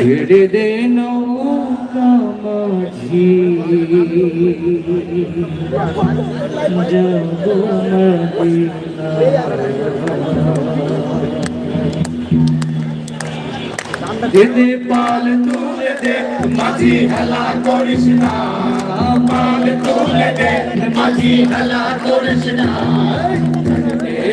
ছেড়ে দে নৌকা মাঝি। দিদি পাল তুলে দে মাঝি হেলা করিস না। পাল তুলে দে মাঝি হেলা করিস না।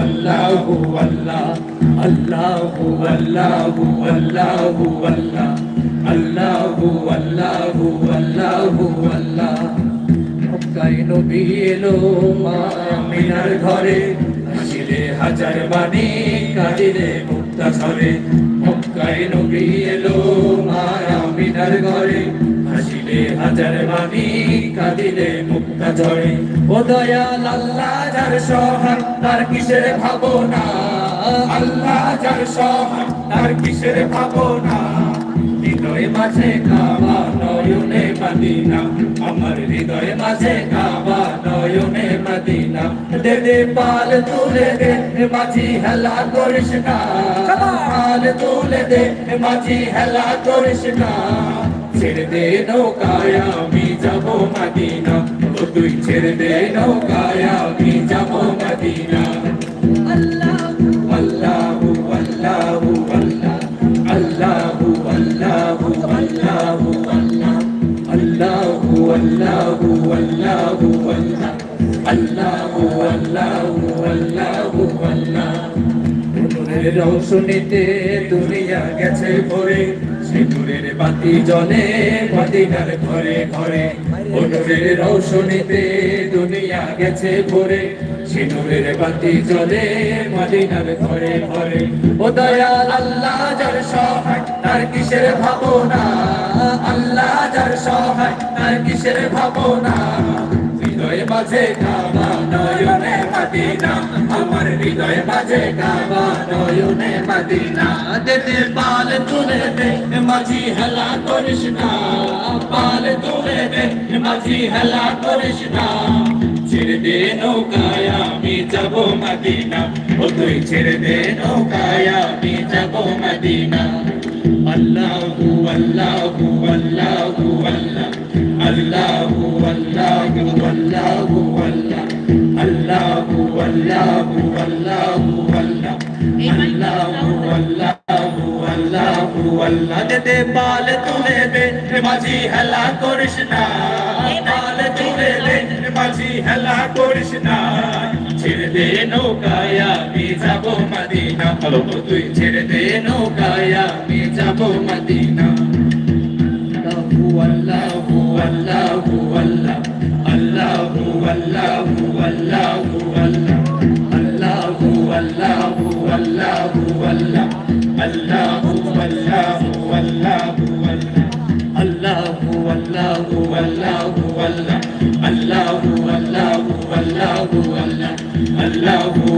আল্লাহু আল্লাহ আল্লাহু আল্লাহু আল্লাহু আল্লাহ আল্লাহু আল্লাহু আল্লাহু আল্লাহ মক্কায় নবী এলো, মা আমিনার ঘরে। হাসিলে হাজার বাণী, কাঁদিলে মুক্তা ঝরে। মক্কায় নবী এলো, মা আমিনার ঘরে। হাসিলে হাজার বাণী, কাঁদিলে মুক্তা ঝরে। ও দয়াল আল্লাহ, যার সহায় তার কিসের ভাবনা? আল্লাহ যার সহায় তার কিসের ভাবনা? হৃদয় মাঝে কাবা নয়নে মদিনা। আমার হৃদয় মাঝে কাবা নয়নে মদিনা। দে দে পাল তুলে দে মাঝি হেলা করিস না। পাল তুলে দে মাঝি হেলা করিস না। ছেড়ে দে নৌকায় আমি যাব মদিনা। তুই ছেড়ে দে নৌকায় আমি যাব মদিনা আল্লাহু আল্লাহু আল্লাহু আল্লাহু আল্লাহু আল্লাহু আল্লাহু আল্লাহু আল্লাহু আল্লাহু রৌশনীতে দুনিয়া গেছে ভরে সে নূরের বাতি জলে মদিনার ঘরে ঘরে। নূরের রৌশনীতে দুনিয়া গেছে ভরে সে নূরের বাতি জ্বলে মদিনার ঘরে ঘরে। ও দয়া আল্লাহ যার সহায়, তার কিসের ভাবনা? আল্লাহ যার সহায়, তার কিসের ভাবনা? মাঝে কাবা নয়নে মদিনা আমার হৃদয় মাঝে কাবা নয়নে মদিনা দেতে পাল তুলে দে, মাঝি হেলা করিস না। পাল তুলে দে, মাঝি হেলা করিস না। ছেড়ে দে নৌকায়, আমি যাব মদিনা। ও তুই ছেড়ে দে নৌকায়, আমি যাব মদিনা। আল্লাহু আল্লাহু আল্লাহু আল্লাহ আল্লাহু আল্লাহু আল্লাহু আল্লাহ দে পাল তুলে দে মাঝি হেলা করিস না। পাল তুলে দে মাঝি হেলা করিস না। ছেড়ে দে নৌকায় আমি যাব মদিনা হলো তুই ছেড়ে দে নৌকায় আমি যাব মদিনা আল্লাহু আল্লাহু আল্লাহ আল্লাহু আল্লাহু আল্লাহু আল্লাহ আল্লাহু আল্লাহু আল্লাহু আল্লাহ আল্লাহু আল্লাহু আল্লাহু আল্লাহু আল্লাহু আল্লাহু আল্লাহ আল্লাহু আল্লাহু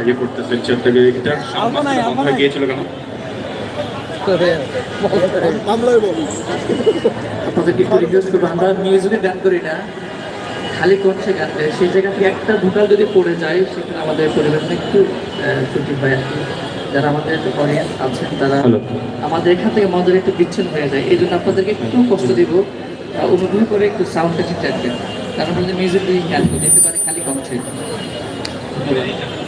ইয়ে করতেছেন থেকে এটা গিয়েছিল কেন? আপনাদেরকে একটু রিকোয়েস্ট করব। আমরা মিউজিকে গান করি না খালি গান সেই জায়গা থেকে একটা ভোকাল যদি পড়ে যায় সেখানে আমাদের পরিবেশটা একটু হয় আর কি যারা আমাদের অডিয়েন্স আছেন তারা আমাদের এখান থেকে মজার একটু বিচ্ছিন্ন হয়ে যায়। এই জন্য আপনাদেরকে একটু কষ্ট দিব অনুগ্রহ করে একটু সাউন্ডটা ঠিক রাখবেন কারণ আমাদের মিউজিক দিয়ে গান করে যেতে পারে খালি এ-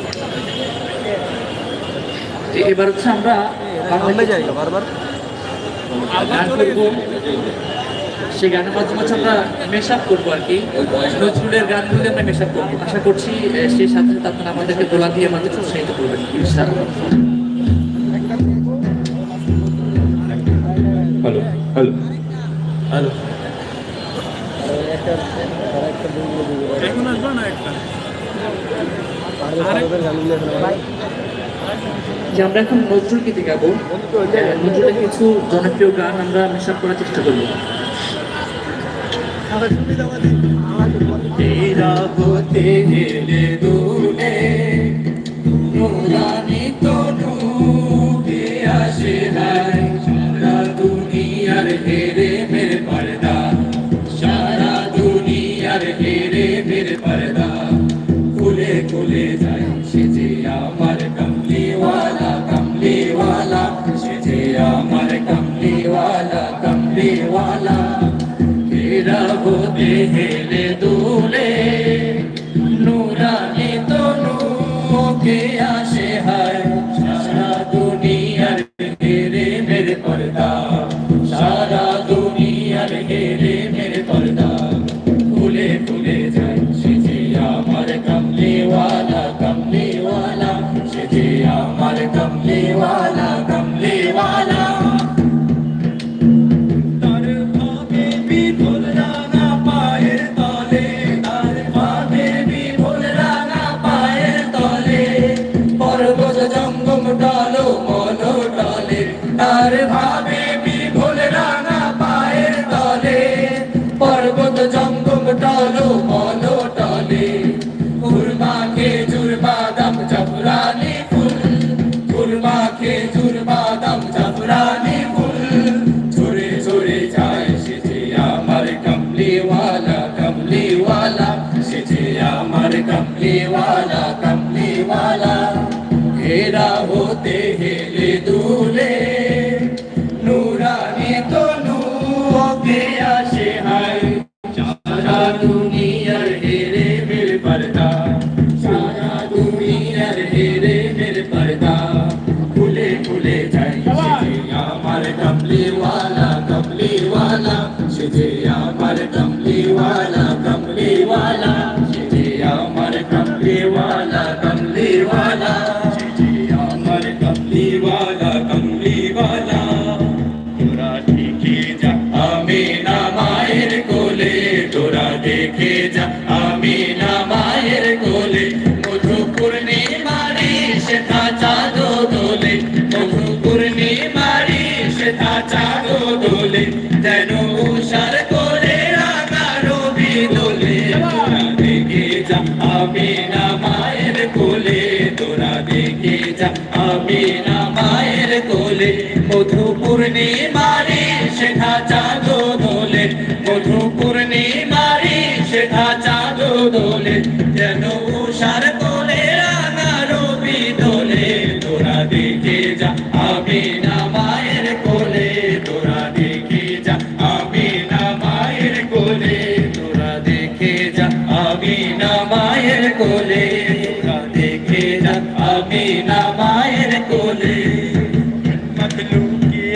এবার হচ্ছে আমরা গান করব। সেই গানের মাধ্যমে হচ্ছে আমরা মেশ আপ করব আর কি। নজরুলের গানগুলি আমরা মেশ আপ করব। আশা করছি সেই সাথে সাথে আপনারা আমাদেরকে দোলা দিয়ে আমাদের উৎসাহিত করবেন ইনশাআল্লাহ। Hello hello. হ্যালো। যে আমরা এখন নজরুল গীতি গাবো নজরুলের কিছু জনপ্রিয় গান আমরা মেশ আপ করার চেষ্টা করব। তেরা হতে হেলে দূরে নুরানি তনু কে আসে হায়। সারা দুনিয়ার হেরে মেরে পর্দা, সারা দুনিয়ার হেরে মেরে পর্দা। খুলে খুলে যায় সে যে আমার কমলিওয়ালা তেরা হতে হেলে দূরে নুরানি তনু তোরা যা আমি না মায়ের কোলে মধু পূর্ণিমারি সেথা চাঁদ দোলে। মধু পূর্ণিমারি সেথা চাঁদ দোলে, যেন উষার কোলে রাঙা রবি দোলে। তোরা দেখে যা আমি না মায়ের কোলে, তোরা দেখে যা আমি না মায়ের কোলে। তোরা দেখে যা আমি না মায়ের কোলে, তোরা দেখে যা আমি না মায়ের কোলে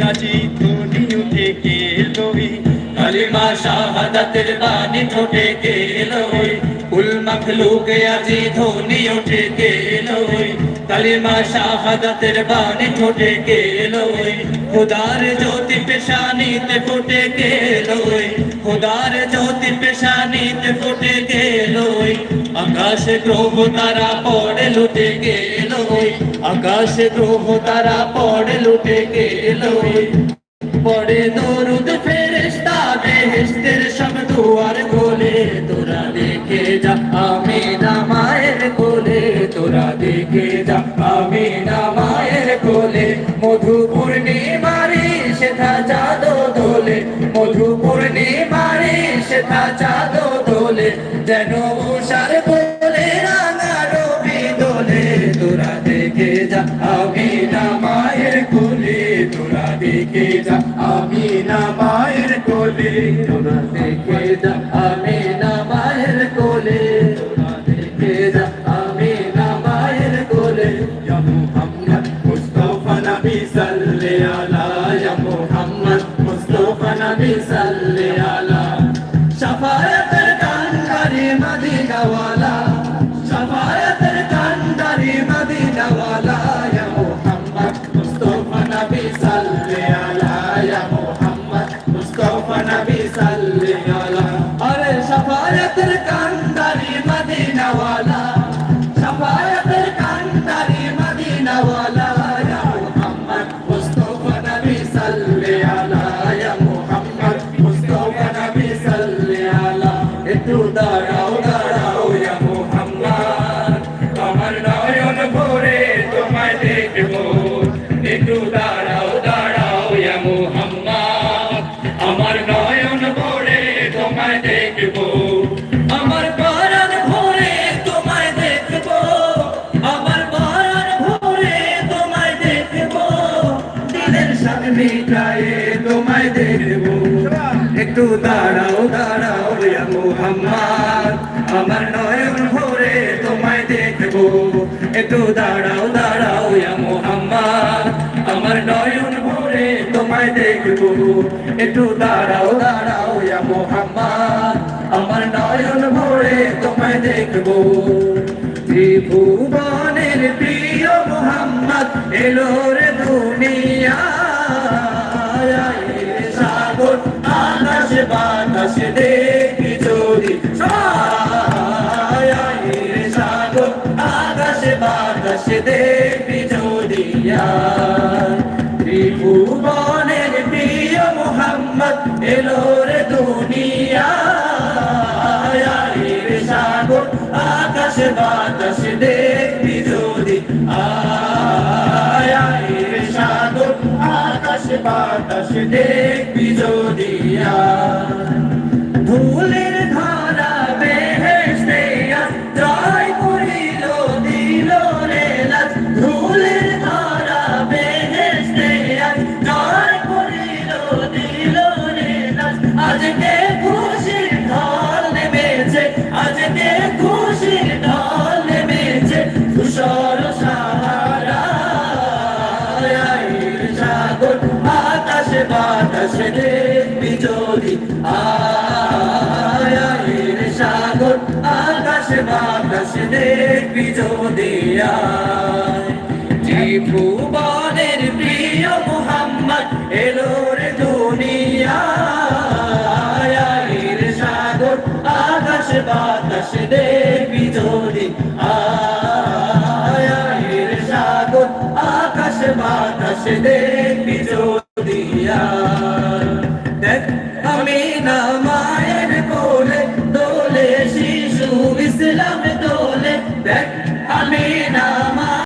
আজি ধুনি উঠে কে লোই কালিমা শাহাদাতের বাণী ঠোঁটে কে লোই কুল মখলুক আজি ধুনি উঠে কে লোই কালিমা শাহাদাতের বাণী ঠোঁটে কে লোই খুদার জ্যোতি পেশানিতে ফুটে কে লোই খুদার জ্যোতি পেশানিতে ফুটে কে লোই আকাশ গ্রহ তারা পড়ে, লুটে গেল। আকাশ গ্রহ তারা পড়ে, লুটে গেল। পড়ে দরুদ ফেরেশতা, বেহেশতের সব দুয়ার খোলে। তোরা দেখে যা, আমি না মায়ের কোলে। দেখে যা, আমি মায়ের কোলে। দোলে মধু পূর্ণিমারি সেথা চাঁদ দোলে যেন উষার কোলে রাঙা রবি দোলে। তোরা দেখে যা, আমি না মায়ের দেখে যা, আমি কোলে। তোরা দেখে যা, আমি না মায়ের কোলে। তোরা দেখে যা, আমি না মায়ের কোলে। ইয়া মুহাম্মদ নবী সাল্লি আলা ইয়া মুহাম্মদ মুস্তাফা নবী সাল্লি একটু দাঁড়াও দাঁড়াও মুহাম্মদ। আমার নয়ন ভরে তোমায় দেখব। একটু দাঁড়াও দাঁড়াও মুহাম্মদ। আমার নয়ন ভরে তোমায় দেখব। ত্রিভুবনের প্রিয় মুহাম্মদ এলো রে দুনিয়া সাগর, আকাশ, বাতাস দেখি যদি ত্রিভুবনের প্রিয় মোহাম্মদ এলো দুনিয়া সাগর, আকাশ বাতাস দেখবি যদি। আয় সাগর, আকাশ বাতাস বাতাস দেখবি যদি ত্রিভুবনের প্রিয় মোহাম্মদ এলো রে দুনিয়ার সাগর, আকাশ বাতাস দেখবি যদি আয়ের সাগর, আকাশ বাতাস দেখবি যদি